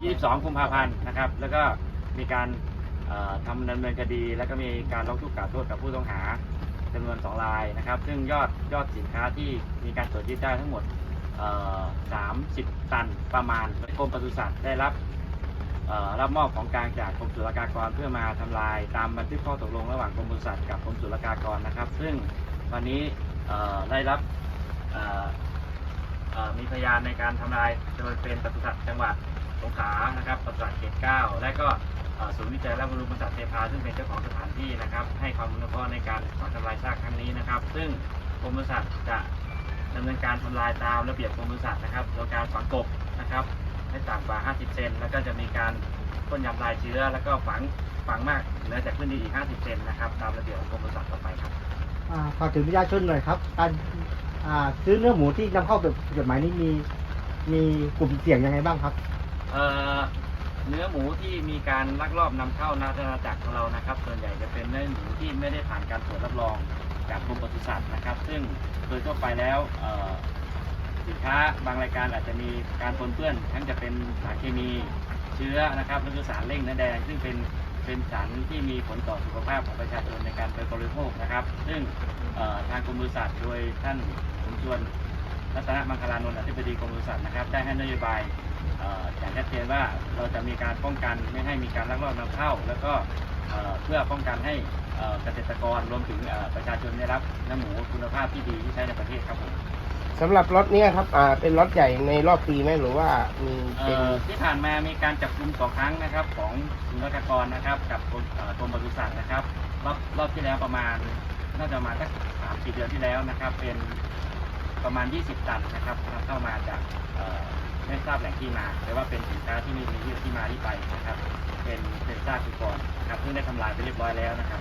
22กุมภาพันธ์นะครับ แล้วก็มีการทำดำเนินคดี แล้วก็มีการร้องทุกข์กล่าวโทษกับผู้ต้องหาจำนวน 2 รายนะครับ ซึ่งยอดยอดสินค้าที่มีการตรวจยึดได้ทั้งหมด 30 ตันประมาณกรมปศุสัตว์ได้รับรับมอบของกลางจากกรมศุลกากรเพื่อมาทำลายตามบันทึกข้อตกลงระหว่างกรมปศุสัตว์กับกรมศุลกากรนะครับ ซึ่งวันนี้ได้รับมีพยานในการทำลายโดยเป็นปศุสัตว์จังหวัด สงขลานะครับปศุสัตว์เขตเก้าและก็ศูนย์วิจัยและบำรุงปศุสัตว์เทพาซึ่งเป็นเจ้าของสถานที่นะครับ ให้ความอนุเคราะห์ในการขอทำลายซากครั้งนี้นะครับ ซึ่งกรมปศุสัตว์จะดำเนินการทำลายตามระเบียบกรมปศุสัตว์นะครับโดยการฝังกบนะครับให้ต่ำกว่า 50 เซนแล้วก็จะมีการพ่นยำลายเชื้อ แล้วก็ฝังฝังมากเหนือจากพื้นดินอีก 50 เซนนะครับตามระเบียบของกรมปศุสัตว์ต่อไปครับอ่าฝากถึงประชาชนหน่อยครับการซื้อเนื้อหมูที่นำเข้าแบบผิดกฎหมายนี้มีมีกลุ่มเสี่ยงยังไงบ้างครับ เนื้อหมูที่มีการลักลอบนำเข้านานาจักรของเรานะครับ ส่วนใหญ่จะเป็นเนื้อหมูที่ไม่ได้ผ่านการตรวจรับรองจากกรมปศุสัตว์นะครับ ซึ่งโดยทั่วไปแล้วสินค้าบางรายการอาจจะมีการปนเปื้อน ทั้งจะเป็นสารเคมีเชื้อนะครับหรือสารเร่งเนื้อแดง ซึ่งเป็นเป็นสารที่มีผลต่อสุขภาพของประชาชนในการไปบริโภคนะครับ ซึ่งทางกรมปศุสัตว์โดยท่านสมชวน รัตนมังคลานนท์อธิบดีกรมปศุสัตว์นะครับ ได้ให้นโยบายเอ่ออย่างชัดเจนว่าเราจะมีการป้องกันไม่ให้มีการลักลอบนำเข้า แล้วก็เอ่อเพื่อป้องกันให้เอ่อเกษตรกรรวมถึงเอ่อประชาชนได้รับน้ำหมูคุณภาพที่ดีที่ใช้ในประเทศครับผมสำหรับรถเนี้ยครับอ่าเป็นรถใหญ่ในรอบปีไหมหรือว่ามีเอ่เป็นอที่ผ่านมามีการจับกลุ่มสองครั้งนะครับ ของศุลกากรนะครับ กับกรมเอ่อกรมปศุสัตว์นะครับรอบรอบที่แล้วประมาณน่าจะประมาณสักสามสี่เดือนที่แล้วนะครับ เป็น ประมาณ 20 ตันนะครับนำเข้ามาจากไม่ทราบแหล่งที่มา แต่ว่าเป็นสินค้าที่มีที่มาที่ไปนะครับ เป็นเป็นซากสุกรนะครับซึ่งได้ทำลายไปเรียบร้อยแล้วนะครับ